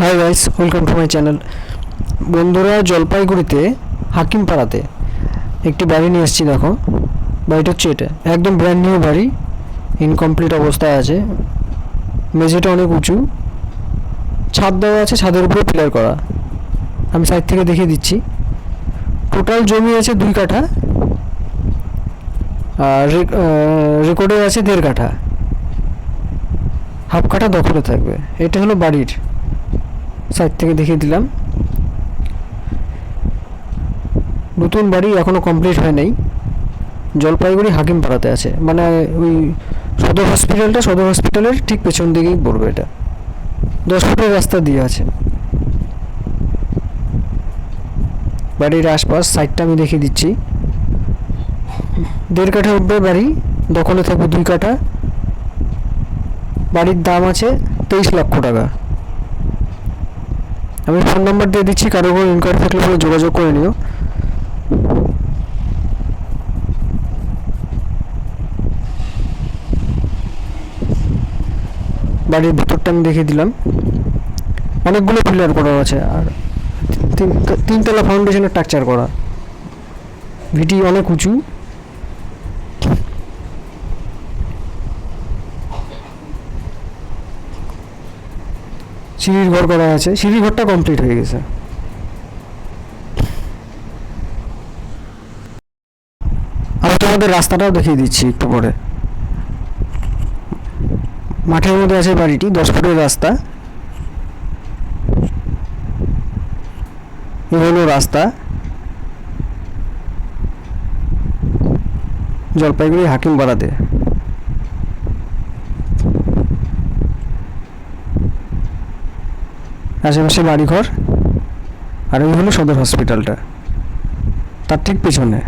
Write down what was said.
Hi guys welcome to my channel বন্ধুরা, জলপাইগুড়িতে, হাকিমপাড়াতে একটি বাড়ি নিয়ে এসেছি, দেখো। বাড়িটা হচ্ছে এটা। একদম ব্র্যান্ড নিউ বাড়ি। ইনকমপ্লিট অবস্থায় আছে। মেঝেটা অনেক উঁচু। ছাদ দেওয়া আছে, ছাদের উপরে পিলার করা। আমি সাইড থেকে দেখিয়ে দিচ্ছি। টোটাল জমি আছে দুই কাঠা। আর রেকর্ডে আছে দেড় কাঠা। হাফ কাঠা দখলে থাকবে। এটা হলো বাড়ির। সাইড থেকে দেখিয়ে দিলাম। নতুন বাড়ি এখনও কমপ্লিট হয় নাই। জলপাইগুড়ি হাকিমপাড়াতে আছে। মানে ওই সদর হসপিটালটা সদর হসপিটালের ঠিক পেছন দিকেই পড়বে এটা। দশ ফুটের রাস্তা দিয়ে আছে। বাড়ির আশপাশ সাইডটা আমি দেখিয়ে দিচ্ছি। দেড় কাঠা উঠবে বাড়ি দখলে থাকবে দুই কাঠা। বাড়ির দাম আছে তেইশ লক্ষ টাকা। আমি ফোন নাম্বার দিয়ে দিচ্ছি, কারও কোনো ইনকোয়ারি থাকলে পরে যোগাযোগ করে নিও। বাড়ির ভেতরটা আমি দেখিয়ে দিলাম। অনেকগুলো পিলার করা আছে, আর তিন তিনতলা ফাউন্ডেশনের স্ট্রাকচার করা। ভিটি অনেক উঁচু। সিঁড়ির ঘর করা আছে। সিঁড়ির ঘরটা কমপ্লিট হয়ে গেছে। আমি তোমাদের রাস্তাটাও দেখিয়ে দিচ্ছি একটু পরে। মাঠের মধ্যে আছে বাড়িটি, দশ ফুটের রাস্তা। এ হলো রাস্তা। জলপাইগুড়ি হাকিম বাড়াতে আশেপাশে বাড়িঘর আর ওই হলো সদর হসপিটালটা তার ঠিক পেছনে।